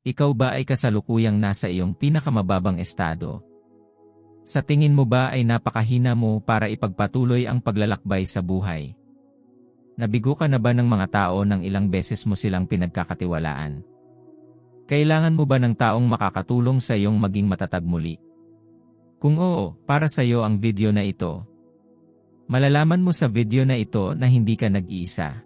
Ikaw ba ay kasalukuyang nasa iyong pinakamababang estado? Sa tingin mo ba ay napakahina mo para ipagpatuloy ang paglalakbay sa buhay? Nabigo ka na ba ng mga tao nang ilang beses mo silang pinagkakatiwalaan? Kailangan mo ba ng taong makakatulong sa iyong maging matatag muli? Kung oo, para sa iyo ang video na ito. Malalaman mo sa video na ito na hindi ka nag-iisa.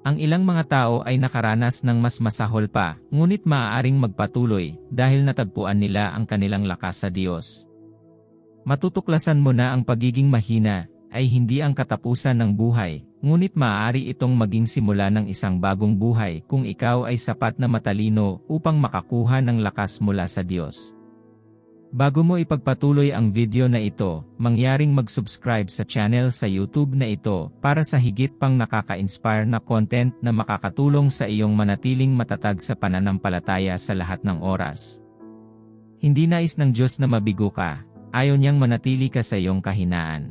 Ang ilang mga tao ay nakaranas ng mas masahol pa, ngunit maaaring magpatuloy dahil natagpuan nila ang kanilang lakas sa Diyos. Matutuklasan mo na ang pagiging mahina ay hindi ang katapusan ng buhay, ngunit maaari itong maging simula ng isang bagong buhay kung ikaw ay sapat na matalino upang makakuha ng lakas mula sa Diyos. Bago mo ipagpatuloy ang video na ito, mangyaring mag-subscribe sa channel sa YouTube na ito para sa higit pang nakaka-inspire na content na makakatulong sa iyong manatiling matatag sa pananampalataya sa lahat ng oras. Hindi nais ng Diyos na mabigo ka, ayaw niyang manatili ka sa iyong kahinaan.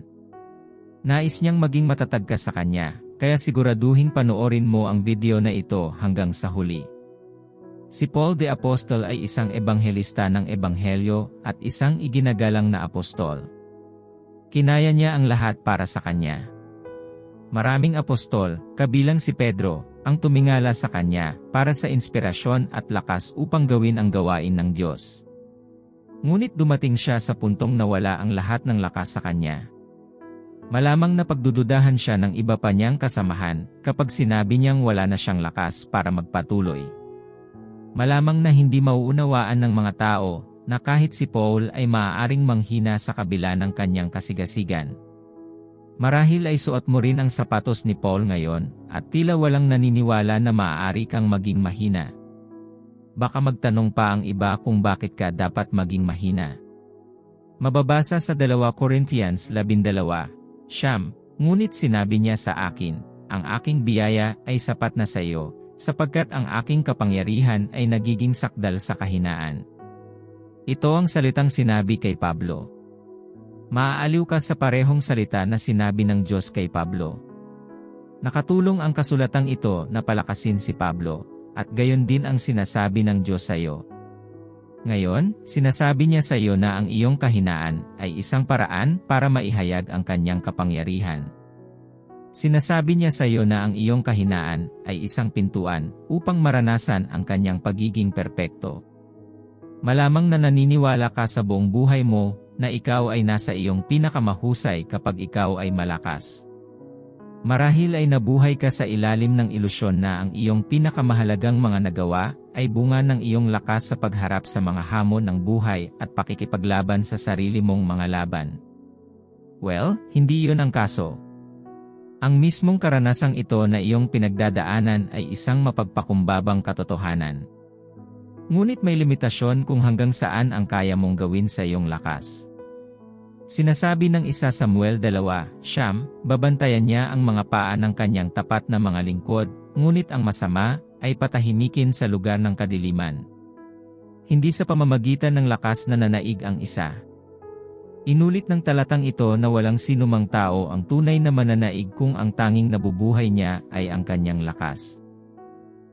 Nais niyang maging matatag ka sa Kanya, kaya siguraduhin panoorin mo ang video na ito hanggang sa huli. Si Paul the Apostle ay isang ebanghelista ng ebanghelyo at isang iginagalang na apostol. Kinaya niya ang lahat para sa kanya. Maraming apostol, kabilang si Pedro, ang tumingala sa kanya para sa inspirasyon at lakas upang gawin ang gawain ng Diyos. Ngunit dumating siya sa puntong nawala ang lahat ng lakas sa kanya. Malamang na pagdududahan siya ng iba pa niyang kasamahan kapag sinabi niyang wala na siyang lakas para magpatuloy. Malamang na hindi mauunawaan ng mga tao na kahit si Paul ay maaaring manghina sa kabila ng kanyang kasigasigan. Marahil ay suot mo rin ang sapatos ni Paul ngayon at tila walang naniniwala na maaari kang maging mahina. Baka magtanong pa ang iba kung bakit ka dapat maging mahina. Mababasa sa 2 Corinthians 12, Siyam, ngunit sinabi niya sa akin, ang aking biyaya ay sapat na sa iyo, sapagkat ang aking kapangyarihan ay nagiging sakdal sa kahinaan. Ito ang salitang sinabi kay Pablo. Maaaliw ka sa parehong salita na sinabi ng Diyos kay Pablo. Nakatulong ang kasulatang ito na palakasin si Pablo, at gayon din ang sinasabi ng Diyos sa iyo. Ngayon, sinasabi niya sa iyo na ang iyong kahinaan ay isang paraan para maihayag ang kanyang kapangyarihan. Sinasabi niya sa iyo na ang iyong kahinaan ay isang pintuan upang maranasan ang kanyang pagiging perpekto. Malamang na naniniwala ka sa buong buhay mo na ikaw ay nasa iyong pinakamahusay kapag ikaw ay malakas. Marahil ay nabuhay ka sa ilalim ng ilusyon na ang iyong pinakamahalagang mga nagawa ay bunga ng iyong lakas sa pagharap sa mga hamon ng buhay at pakikipaglaban sa sarili mong mga laban. Well, hindi yun ang kaso. Ang mismong karanasang ito na iyong pinagdadaanan ay isang mapagpakumbabang katotohanan. Ngunit may limitasyon kung hanggang saan ang kaya mong gawin sa iyong lakas. Sinasabi ng isa Samuel 2, Siyam, babantayan niya ang mga paa ng kanyang tapat na mga lingkod, ngunit ang masama ay patahimikin sa lugar ng kadiliman. Hindi sa pamamagitan ng lakas na nanaig ang isa. Inulit ng talatang ito na walang sinumang tao ang tunay na mananaig kung ang tanging nabubuhay niya ay ang kanyang lakas.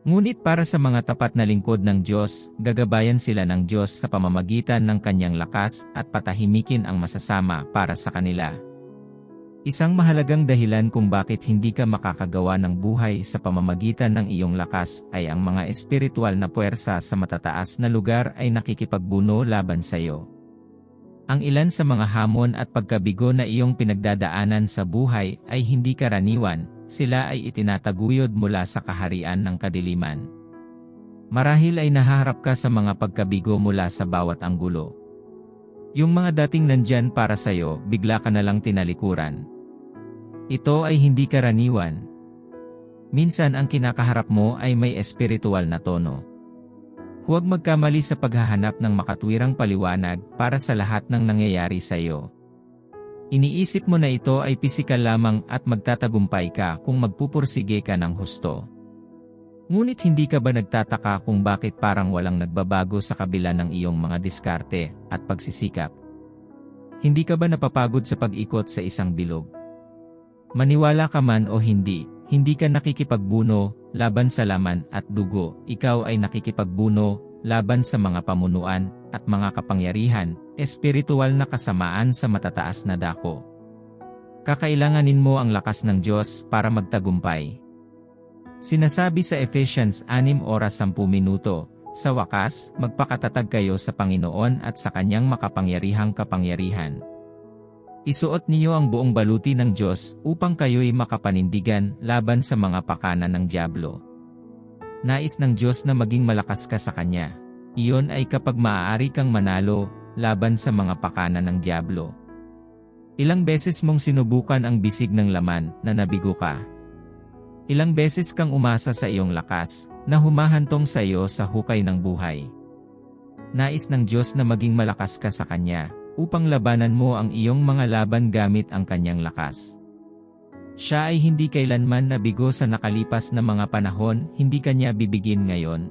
Ngunit para sa mga tapat na lingkod ng Diyos, gagabayan sila ng Diyos sa pamamagitan ng kanyang lakas at patahimikin ang masasama para sa kanila. Isang mahalagang dahilan kung bakit hindi ka makakagawa ng buhay sa pamamagitan ng iyong lakas ay ang mga espiritual na puwersa sa matataas na lugar ay nakikipagbuno laban sa iyo. Ang ilan sa mga hamon at pagkabigo na iyong pinagdadaanan sa buhay ay hindi karaniwan, sila ay itinataguyod mula sa kaharian ng kadiliman. Marahil ay nahaharap ka sa mga pagkabigo mula sa bawat anggulo. Yung mga dating nandyan para sa'yo, bigla ka na lang tinalikuran. Ito ay hindi karaniwan. Minsan ang kinakaharap mo ay may espiritual na tono. Huwag magkamali sa paghahanap ng makatwirang paliwanag para sa lahat ng nangyayari sa iyo. Iniisip mo na ito ay pisikal lamang at magtatagumpay ka kung magpupursige ka ng husto. Ngunit hindi ka ba nagtataka kung bakit parang walang nagbabago sa kabila ng iyong mga diskarte at pagsisikap? Hindi ka ba napapagod sa pag-ikot sa isang bilog? Maniwala ka man o hindi, hindi ka nakikipagbuno laban sa laman at dugo, ikaw ay nakikipagbuno laban sa mga pamunuan at mga kapangyarihan, espiritual na kasamaan sa matataas na dako. Kakailanganin mo ang lakas ng Diyos para magtagumpay. Sinasabi sa Ephesians 6 oras 10 minuto, sa wakas, magpakatatag kayo sa Panginoon at sa kanyang makapangyarihang kapangyarihan. Isuot niyo ang buong baluti ng Diyos upang kayo'y makapanindigan laban sa mga pakana ng Diablo. Nais ng Diyos na maging malakas ka sa Kanya. Iyon ay kapag maaari kang manalo laban sa mga pakana ng Diablo. Ilang beses mong sinubukan ang bisig ng laman na nabigo ka. Ilang beses kang umasa sa iyong lakas na humahantong sa iyo sa hukay ng buhay. Nais ng Diyos na maging malakas ka sa Kanya upang labanan mo ang iyong mga laban gamit ang kanyang lakas. Siya ay hindi kailanman nabigo sa nakalipas na mga panahon, hindi kanya bibigin ngayon.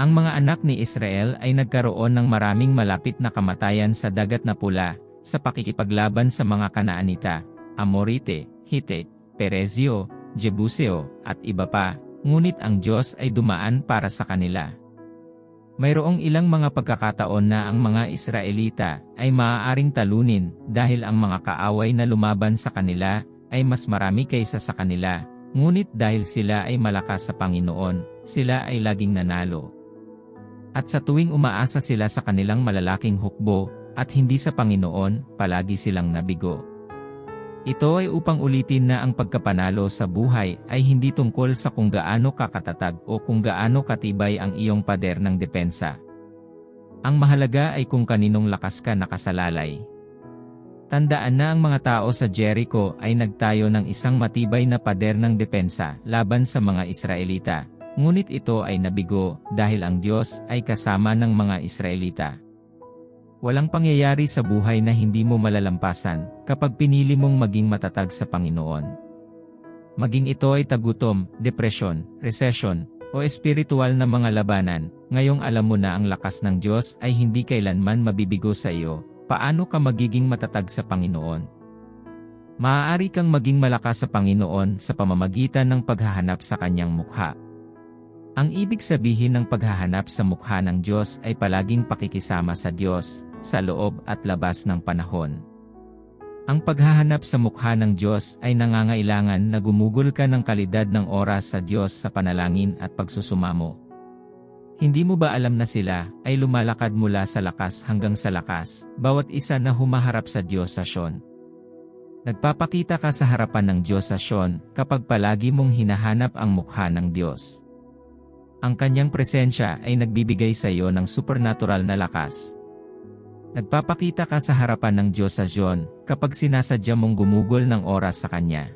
Ang mga anak ni Israel ay nagkaroon ng maraming malapit na kamatayan sa dagat na pula, sa pakikipaglaban sa mga Kanaanita, Amorite, Hittite, Perezio, Jebuseo, at iba pa, ngunit ang Diyos ay dumaan para sa kanila. Mayroong ilang mga pagkakataon na ang mga Israelita ay maaaring talunin dahil ang mga kaaway na lumaban sa kanila ay mas marami kaysa sa kanila, ngunit dahil sila ay malakas sa Panginoon, sila ay laging nanalo. At sa tuwing umaasa sila sa kanilang malalaking hukbo, at hindi sa Panginoon, palagi silang nabigo. Ito ay upang ulitin na ang pagkapanalo sa buhay ay hindi tungkol sa kung gaano kakatatag o kung gaano katibay ang iyong pader ng depensa. Ang mahalaga ay kung kaninong lakas ka nakasalalay. Tandaan na ang mga tao sa Jericho ay nagtayo ng isang matibay na pader ng depensa laban sa mga Israelita, ngunit ito ay nabigo dahil ang Diyos ay kasama ng mga Israelita. Walang pangyayari sa buhay na hindi mo malalampasan kapag pinili mong maging matatag sa Panginoon. Maging ito ay tagutom, depresyon, recession, o espiritual na mga labanan, ngayong alam mo na ang lakas ng Diyos ay hindi kailanman mabibigo sa iyo, paano ka magiging matatag sa Panginoon? Maaari kang maging malakas sa Panginoon sa pamamagitan ng paghahanap sa Kanyang mukha. Ang ibig sabihin ng paghahanap sa mukha ng Diyos ay palaging pakikisama sa Diyos, sa loob at labas ng panahon. Ang paghahanap sa mukha ng Diyos ay nangangailangan na gumugol ka ng kalidad ng oras sa Diyos sa panalangin at pagsusumamo. Hindi mo ba alam na sila ay lumalakad mula sa lakas hanggang sa lakas, bawat isa na humaharap sa Diyos sa Sion? Nagpapakita ka sa harapan ng Diyos sa Sion kapag palagi mong hinahanap ang mukha ng Diyos. Ang kanyang presensya ay nagbibigay sa iyo ng supernatural na lakas. Nagpapakita ka sa harapan ng Diyos sa Zion kapag sinasadya mong gumugol ng oras sa Kanya.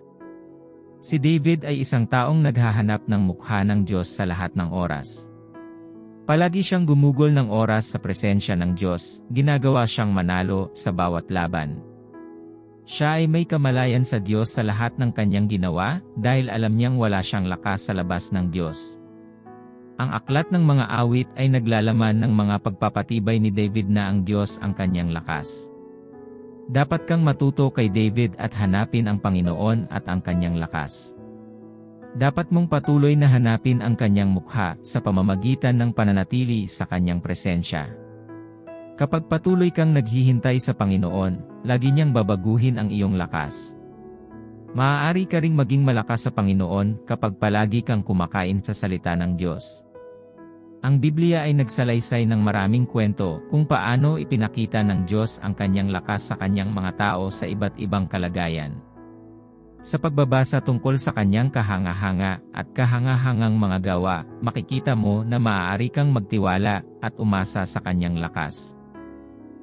Si David ay isang taong naghahanap ng mukha ng Diyos sa lahat ng oras. Palagi siyang gumugol ng oras sa presensya ng Diyos, ginagawa siyang manalo sa bawat laban. Siya ay may kamalayan sa Diyos sa lahat ng kanyang ginawa dahil alam niyang wala siyang lakas sa labas ng Diyos. Ang aklat ng mga awit ay naglalaman ng mga pagpapatibay ni David na ang Diyos ang kanyang lakas. Dapat kang matuto kay David at hanapin ang Panginoon at ang kanyang lakas. Dapat mong patuloy na hanapin ang kanyang mukha sa pamamagitan ng pananatili sa kanyang presensya. Kapag patuloy kang naghihintay sa Panginoon, lagi niyang babaguhin ang iyong lakas. Maaari ka ring maging malakas sa Panginoon kapag palagi kang kumakain sa salita ng Diyos. Ang Biblia ay nagsalaysay ng maraming kwento kung paano ipinakita ng Diyos ang kanyang lakas sa kanyang mga tao sa iba't ibang kalagayan. Sa pagbabasa tungkol sa kanyang kahanga-hanga at kahangahangang mga gawa, makikita mo na maaari kang magtiwala at umasa sa kanyang lakas.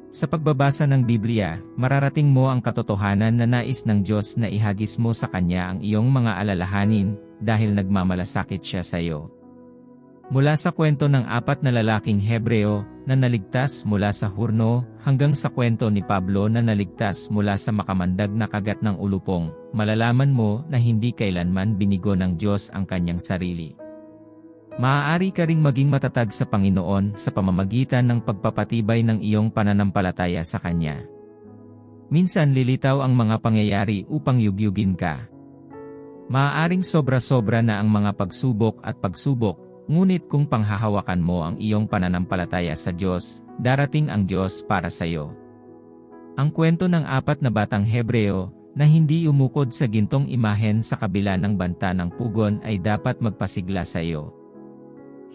Sa pagbabasa ng Biblia, mararating mo ang katotohanan na nais ng Diyos na ihagis mo sa Kanya ang iyong mga alalahanin dahil nagmamalasakit siya sa iyo. Mula sa kwento ng apat na lalaking Hebreo na naligtas mula sa hurno hanggang sa kwento ni Pablo na naligtas mula sa makamandag na kagat ng ulupong, malalaman mo na hindi kailanman binigo ng Diyos ang kanyang sarili. Maaari ka ring maging matatag sa Panginoon sa pamamagitan ng pagpapatibay ng iyong pananampalataya sa Kanya. Minsan lilitaw ang mga pangyayari upang yugyugin ka. Maaaring sobra-sobra na ang mga pagsubok at pagsubok, ngunit kung panghahawakan mo ang iyong pananampalataya sa Diyos, darating ang Diyos para sa iyo. Ang kwento ng apat na batang Hebreo, na hindi umukod sa gintong imahen sa kabila ng banta ng pugon ay dapat magpasigla sa iyo.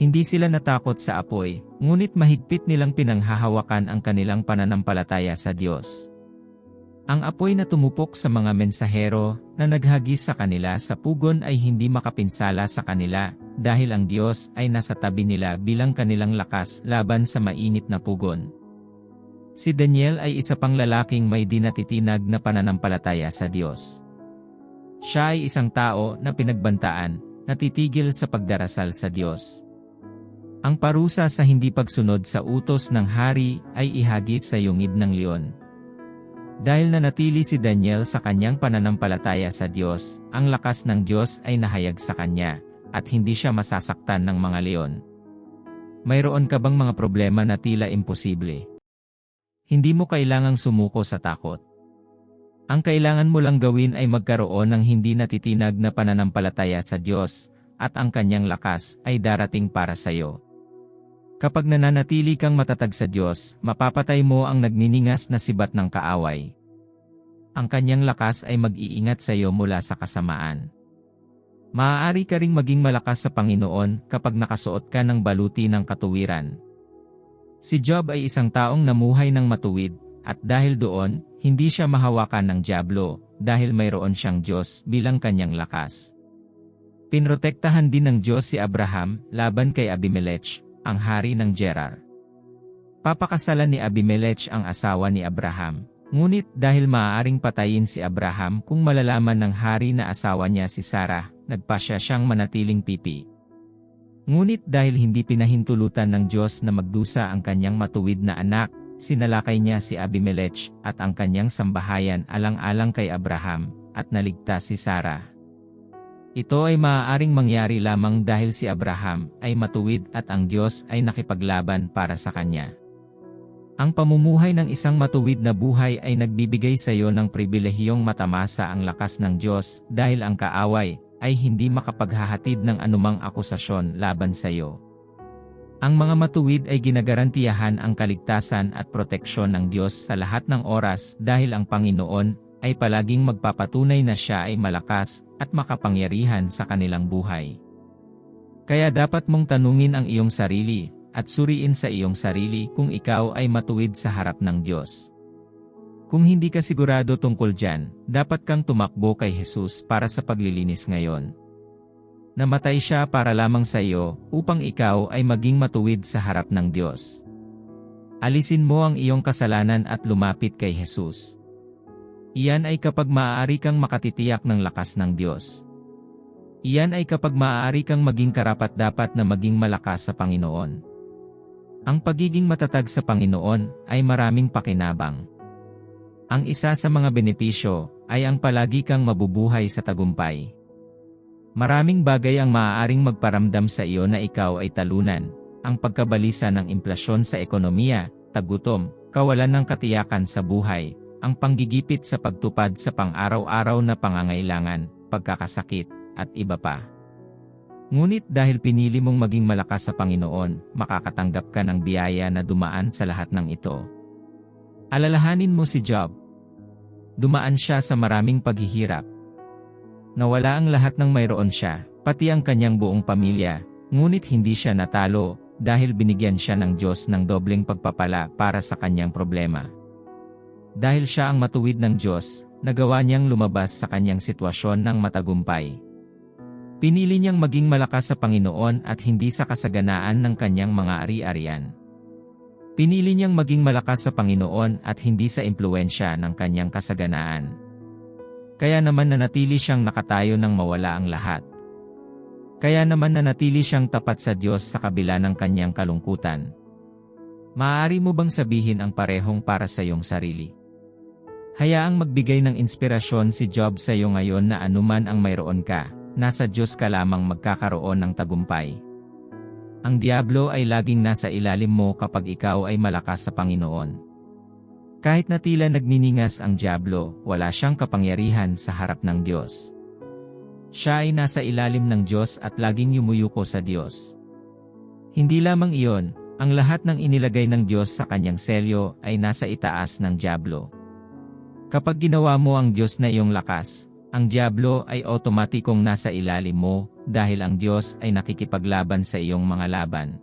Hindi sila natakot sa apoy, ngunit mahigpit nilang pinanghahawakan ang kanilang pananampalataya sa Diyos. Ang apoy na tumupok sa mga mensahero na naghagis sa kanila sa pugon ay hindi makapinsala sa kanila dahil ang Diyos ay nasa tabi nila bilang kanilang lakas laban sa mainit na pugon. Si Daniel ay isa pang lalaking may dinatitinag na pananampalataya sa Diyos. Siya ay isang tao na pinagbantaan, natitigil sa pagdarasal sa Diyos. Ang parusa sa hindi pagsunod sa utos ng hari ay ihagis sa yungib ng leon. Dahil nanatili si Daniel sa kanyang pananampalataya sa Diyos, ang lakas ng Diyos ay nahayag sa kanya, at hindi siya masasaktan ng mga leon. Mayroon ka bang mga problema na tila imposible? Hindi mo kailangang sumuko sa takot. Ang kailangan mo lang gawin ay magkaroon ng hindi natitinag na pananampalataya sa Diyos, at ang kanyang lakas ay darating para sa iyo. Kapag nananatili kang matatag sa Diyos, mapapatay mo ang nagniningas na sibat ng kaaway. Ang kanyang lakas ay mag-iingat sa iyo mula sa kasamaan. Maaari ka ring maging malakas sa Panginoon kapag nakasuot ka ng baluti ng katuwiran. Si Job ay isang taong namuhay ng matuwid, at dahil doon, hindi siya mahawakan ng Diablo, dahil mayroon siyang Diyos bilang kanyang lakas. Pinrotektahan din ng Diyos si Abraham laban kay Abimelech, ang hari ng Gerar. Papakasalan ni Abimelech ang asawa ni Abraham, ngunit dahil maaaring patayin si Abraham kung malalaman ng hari na asawa niya si Sarah, nagpasya siyang manatiling pipi. Ngunit dahil hindi pinahintulutan ng Diyos na magdusa ang kanyang matuwid na anak, sinalakay niya si Abimelech at ang kanyang sambahayan alang-alang kay Abraham, at naligtas si Sarah. Ito ay maaaring mangyari lamang dahil si Abraham ay matuwid at ang Diyos ay nakipaglaban para sa kanya. Ang pamumuhay ng isang matuwid na buhay ay nagbibigay sa iyo ng pribilehiyong matamasa ang lakas ng Diyos dahil ang kaaway ay hindi makapaghahatid ng anumang akusasyon laban sa iyo. Ang mga matuwid ay ginagarantiyahan ang kaligtasan at proteksyon ng Diyos sa lahat ng oras dahil ang Panginoon ay palaging magpapatunay na siya ay malakas at makapangyarihan sa kanilang buhay. Kaya dapat mong tanungin ang iyong sarili at suriin sa iyong sarili kung ikaw ay matuwid sa harap ng Diyos. Kung hindi ka sigurado tungkol dyan, dapat kang tumakbo kay Jesus para sa paglilinis ngayon. Namatay siya para lamang sa iyo upang ikaw ay maging matuwid sa harap ng Diyos. Alisin mo ang iyong kasalanan at lumapit kay Jesus. Iyan ay kapag maaari kang makatitiyak ng lakas ng Diyos. Iyan ay kapag maaari kang maging karapat-dapat na maging malakas sa Panginoon. Ang pagiging matatag sa Panginoon ay maraming pakinabang. Ang isa sa mga benepisyo ay ang palagi kang mabubuhay sa tagumpay. Maraming bagay ang maaaring magparamdam sa iyo na ikaw ay talunan, ang pagkabalisa ng implasyon sa ekonomiya, tagutom, kawalan ng katiyakan sa buhay, ang panggigipit sa pagtupad sa pang-araw-araw na pangangailangan, pagkakasakit, at iba pa. Ngunit dahil pinili mong maging malakas sa Panginoon, makakatanggap ka ng biyaya na dumaan sa lahat ng ito. Alalahanin mo si Job. Dumaan siya sa maraming paghihirap. Nawala ang lahat ng mayroon siya, pati ang kanyang buong pamilya, ngunit hindi siya natalo dahil binigyan siya ng Diyos ng dobleng pagpapala para sa kanyang problema. Dahil siya ang matuwid ng Diyos, nagawa niyang lumabas sa kanyang sitwasyon ng matagumpay. Pinili niyang maging malakas sa Panginoon at hindi sa kasaganaan ng kanyang mga ari-arian. Pinili niyang maging malakas sa Panginoon at hindi sa impluensya ng kanyang kasaganaan. Kaya naman nanatili siyang nakatayo nang mawala ang lahat. Kaya naman nanatili siyang tapat sa Diyos sa kabila ng kanyang kalungkutan. Maaari mo bang sabihin ang parehong para sa iyong sarili? Hayaang magbigay ng inspirasyon si Job sa iyo ngayon na anuman ang mayroon ka, nasa Diyos ka lamang magkakaroon ng tagumpay. Ang Diablo ay laging nasa ilalim mo kapag ikaw ay malakas sa Panginoon. Kahit na tila nagniningas ang Diablo, wala siyang kapangyarihan sa harap ng Diyos. Siya ay nasa ilalim ng Diyos at laging yumuyuko sa Diyos. Hindi lamang iyon, ang lahat ng inilagay ng Diyos sa kanyang selyo ay nasa itaas ng Diablo. Kapag ginawa mo ang Diyos na iyong lakas, ang Diablo ay otomatikong nasa ilalim mo dahil ang Diyos ay nakikipaglaban sa iyong mga laban.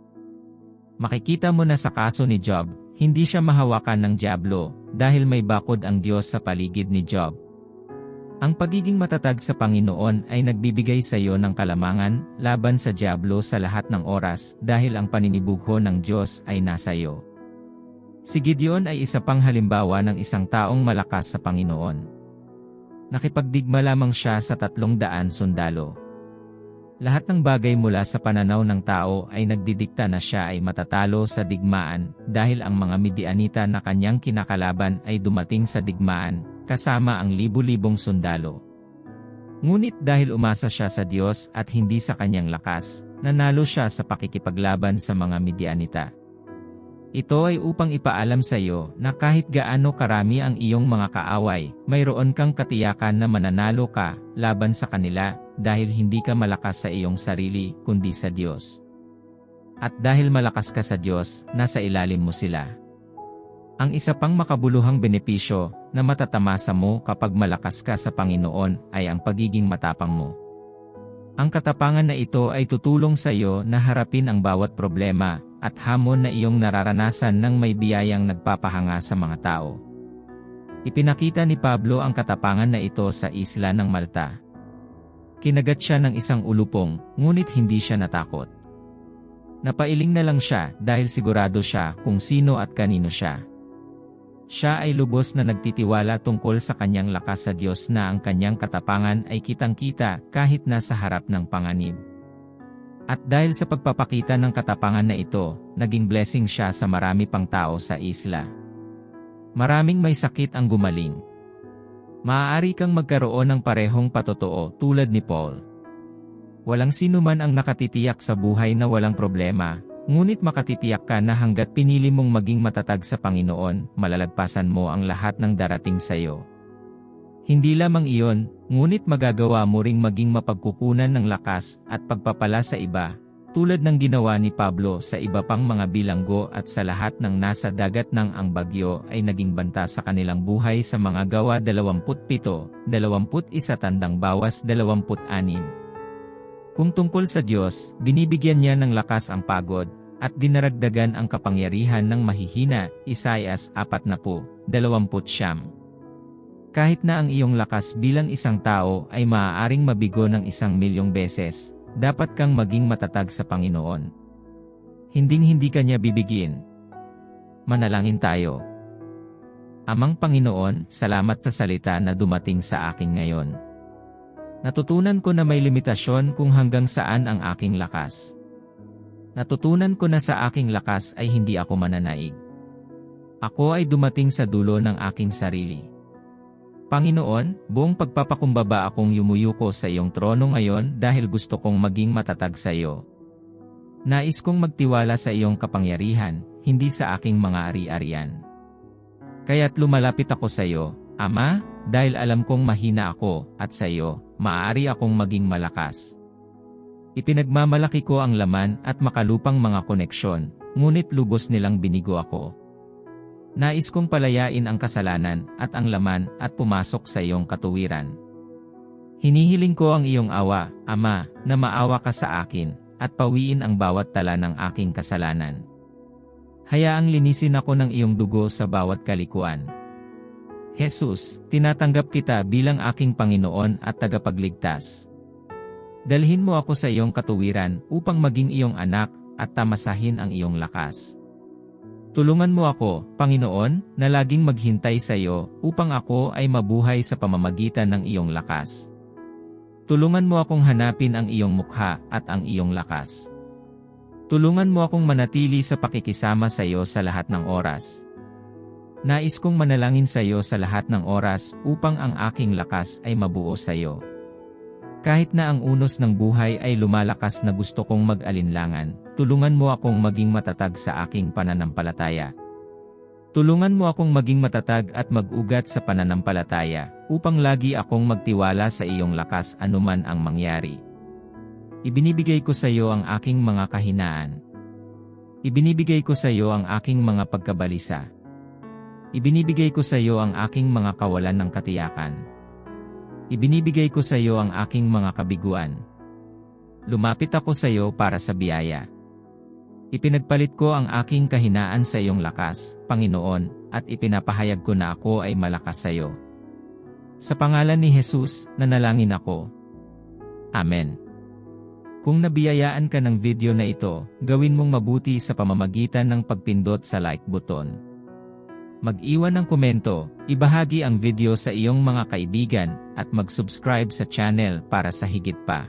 Makikita mo na sa kaso ni Job, hindi siya mahawakan ng Diablo dahil may bakod ang Diyos sa paligid ni Job. Ang pagiging matatag sa Panginoon ay nagbibigay sa iyo ng kalamangan laban sa Diablo sa lahat ng oras dahil ang paninibugho ng Diyos ay nasa iyo. Si Gideon ay isa pang halimbawa ng isang taong malakas sa Panginoon. Nakipagdigma lamang siya sa tatlong daan sundalo. Lahat ng bagay mula sa pananaw ng tao ay nagdidikta na siya ay matatalo sa digmaan dahil ang mga Midianita na kanyang kinakalaban ay dumating sa digmaan, kasama ang libu-libong sundalo. Ngunit dahil umasa siya sa Diyos at hindi sa kanyang lakas, nanalo siya sa pakikipaglaban sa mga Midianita. Ito ay upang ipaalam sa iyo na kahit gaano karami ang iyong mga kaaway, mayroon kang katiyakan na mananalo ka laban sa kanila dahil hindi ka malakas sa iyong sarili kundi sa Diyos. At dahil malakas ka sa Diyos, nasa ilalim mo sila. Ang isa pang makabuluhang benepisyo na matatamasa mo kapag malakas ka sa Panginoon ay ang pagiging matapang mo. Ang katapangan na ito ay tutulong sa iyo na harapin ang bawat problema at hamon na iyong nararanasan ng may biyayang nagpapahanga sa mga tao. Ipinakita ni Pablo ang katapangan na ito sa isla ng Malta. Kinagat siya ng isang ulupong, ngunit hindi siya natakot. Napailing na lang siya dahil sigurado siya kung sino at kanino siya. Siya ay lubos na nagtitiwala tungkol sa kanyang lakas sa Diyos na ang kanyang katapangan ay kitang-kita kahit nasa harap ng panganib. At dahil sa pagpapakita ng katapangan na ito, naging blessing siya sa marami pang tao sa isla. Maraming may sakit ang gumaling. Maaari kang magkaroon ng parehong patotoo tulad ni Paul. Walang sino man ang nakatitiyak sa buhay na walang problema, ngunit makatitiyak ka na hanggat pinili mong maging matatag sa Panginoon, malalagpasan mo ang lahat ng darating sa iyo. Hindi lamang iyon, ngunit magagawa mo ring maging mapagkukunan ng lakas at pagpapala sa iba, tulad ng ginawa ni Pablo sa iba pang mga bilanggo at sa lahat ng nasa dagat ng ang bagyo ay naging banta sa kanilang buhay sa mga gawa 27, 21 tandang bawas 26. Kung tungkol sa Diyos, binibigyan niya ng lakas ang pagod, at dinaragdagan ang kapangyarihan ng mahihina, Isaias 40, 20 kahit na ang iyong lakas bilang isang tao ay maaaring mabigo ng isang milyong beses, dapat kang maging matatag sa Panginoon. Hinding-hindi ka niya bibigin. Manalangin tayo. Amang Panginoon, salamat sa salita na dumating sa akin ngayon. Natutunan ko na may limitasyon kung hanggang saan ang aking lakas. Natutunan ko na sa aking lakas ay hindi ako mananaig. Ako ay dumating sa dulo ng aking sarili. Panginoon, buong pagpapakumbaba akong yumuyuko sa iyong trono ngayon dahil gusto kong maging matatag sa iyo. Nais kong magtiwala sa iyong kapangyarihan, hindi sa aking mga ari-arian. Kaya't lumalapit ako sa iyo, Ama, dahil alam kong mahina ako, at sa iyo, maaari akong maging malakas. Ipinagmamalaki ko ang laman at makalupang mga koneksyon, ngunit lubos nilang binigo ako. Nais kong palayain ang kasalanan at ang laman at pumasok sa iyong katuwiran. Hinihiling ko ang iyong awa, Ama, na maawa ka sa akin, at pawiin ang bawat tala ng aking kasalanan. Hayaang linisin ako ng iyong dugo sa bawat kalikuan. Jesus, tinatanggap kita bilang aking Panginoon at tagapagligtas. Dalhin mo ako sa iyong katuwiran upang maging iyong anak at tamasahin ang iyong lakas. Tulungan mo ako, Panginoon, na laging maghintay sa iyo upang ako ay mabuhay sa pamamagitan ng iyong lakas. Tulungan mo akong hanapin ang iyong mukha at ang iyong lakas. Tulungan mo akong manatili sa pakikisama sa iyo sa lahat ng oras. Nais kong manalangin sa iyo sa lahat ng oras upang ang aking lakas ay mabuo sa iyo. Kahit na ang unos ng buhay ay lumalakas na gusto kong mag-alinlangan, tulungan mo akong maging matatag sa aking pananampalataya. Tulungan mo akong maging matatag at mag-ugat sa pananampalataya, upang lagi akong magtiwala sa iyong lakas anuman ang mangyari. Ibinibigay ko sa iyo ang aking mga kahinaan. Ibinibigay ko sa iyo ang aking mga pagkabalisa. Ibinibigay ko sa iyo ang aking mga kawalan ng katiyakan. Ibinibigay ko sa iyo ang aking mga kabiguan. Lumapit ako sa iyo para sa biyaya. Ipinagpalit ko ang aking kahinaan sa iyong lakas, Panginoon, at ipinapahayag ko na ako ay malakas sa iyo. Sa pangalan ni Jesus, nanalangin ako. Amen. Kung nabiyayaan ka ng video na ito, gawin mong mabuti sa pamamagitan ng pagpindot sa like button. Mag-iwan ng komento, ibahagi ang video sa iyong mga kaibigan, at mag-subscribe sa channel para sa higit pa.